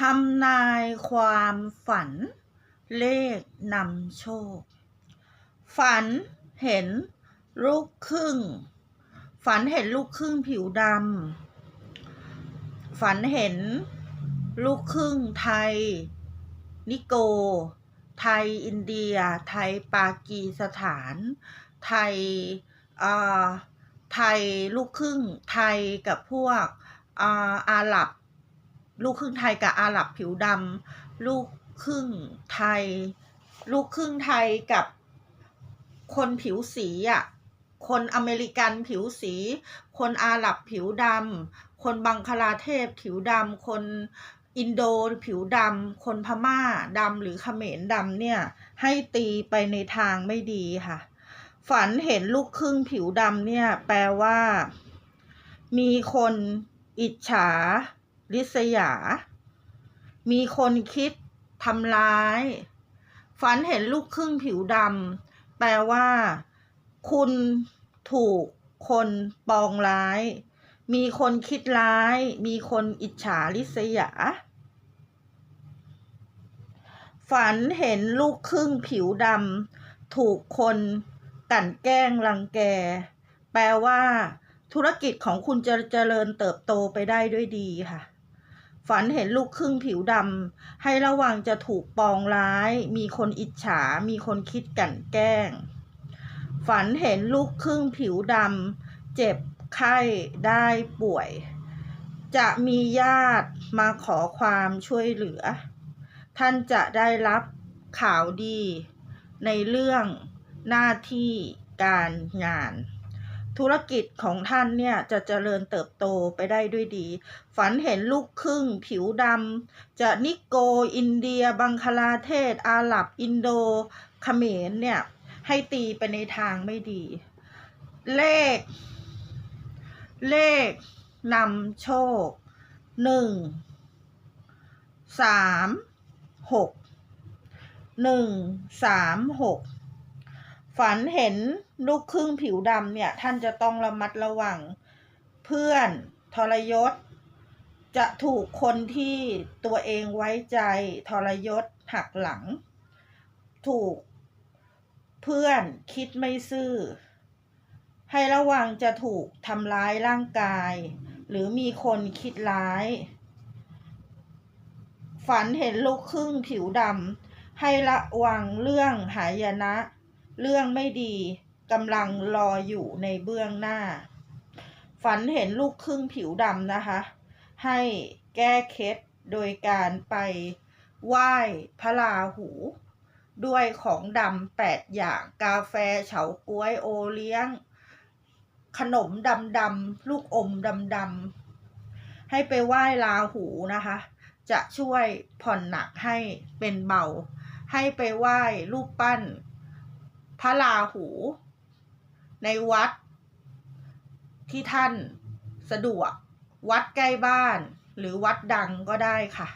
ทำนายความฝัน เลขนำโชค ฝันเห็นลูกครึ่ง ฝันเห็นลูกครึ่งผิวดำ ฝันเห็นลูกครึ่งไทย นิโก ไทยอินเดีย ไทยปากีสถาน ไทยอ่าไทยลูกครึ่งไทยกับพวกอ่าอาหรับ ลูกครึ่งไทยกับอาหรับผิวดำลูกครึ่งไทย ลูกครึ่งไทยกับคนผิวสีอะคนอเมริกันผิวสี คนอาหรับผิวดำคนบังคลาเทศผิวดำคนอินโดผิวดำคนพม่าดำหรือเขมรดำเนี่ย ให้ตีไปในทางไม่ดีค่ะ ฝันเห็นลูกครึ่งผิวดำเนี่ย แปลว่า มีคนอิจฉา ริษยา มีคนคิดทำร้าย ฝันเห็นลูกครึ่งผิวดำแปลว่า คุณถูกคนปองร้าย มีคนคิดร้าย มีคนอิจฉาริษยา ฝันเห็นลูกครึ่งผิวดำถูกคนกลั่นแกล้งรังแก แปลว่า ธุรกิจของคุณจะเจริญเติบโตไปได้ด้วยดีค่ะ ฝันเห็นลูกครึ่งผิวดำให้ระวังจะถูกปองร้าย มีคนอิจฉา มีคนคิดกั่นแกล้ง ฝันเห็นลูกครึ่งผิวดำเจ็บไข้ได้ป่วย จะมีญาติมาขอความช่วยเหลือ ท่านจะได้รับข่าวดีในเรื่องหน้าที่การงาน ธุรกิจของท่านเนี่ยจะเจริญเติบโตไปได้ด้วยดี ฝันเห็นลูกครึ่ง ผิวดำจะนิโก อินเดีย บังคลาเทศ อาหรับ อินโดเขมรเนี่ย ให้ตีไปในทางไม่ดี เลข เลขนำโชคหนึ่งสามหกหนึ่งสามหก ฝันเห็นลูกครึ่งผิวดำเนี่ย ท่านจะต้องระมัดระวัง เพื่อนทรยศ จะถูกคนที่ตัวเองไว้ใจทรยศหักหลัง ถูกเพื่อนคิดไม่ซื่อ ให้ระวังจะถูกทำร้ายร่างกาย หรือมีคนคิดร้าย ฝันเห็นลูกครึ่งผิวดำให้ระวังเรื่องหายนะ เรื่องไม่ดีกำลังรออยู่ในเบื้องหน้า ฝันเห็นลูกครึ่งผิวดำนะคะ ให้แก้เคล็ดโดยการไปไหว้พระราหู ด้วยของดำแปดอย่างกาแฟเฉาก๊วยโอเลี้ยง ขนมดำดำลูกอมดำดำให้ไปไหว้ราหูนะคะ จะช่วยผ่อนหนักให้เป็นเบา ให้ไปไหว้รูปปั้น ระราหู ในวัด ที่ท่านสะดวก วัดใกล้บ้าน หรือวัดดังก็ได้ค่ะ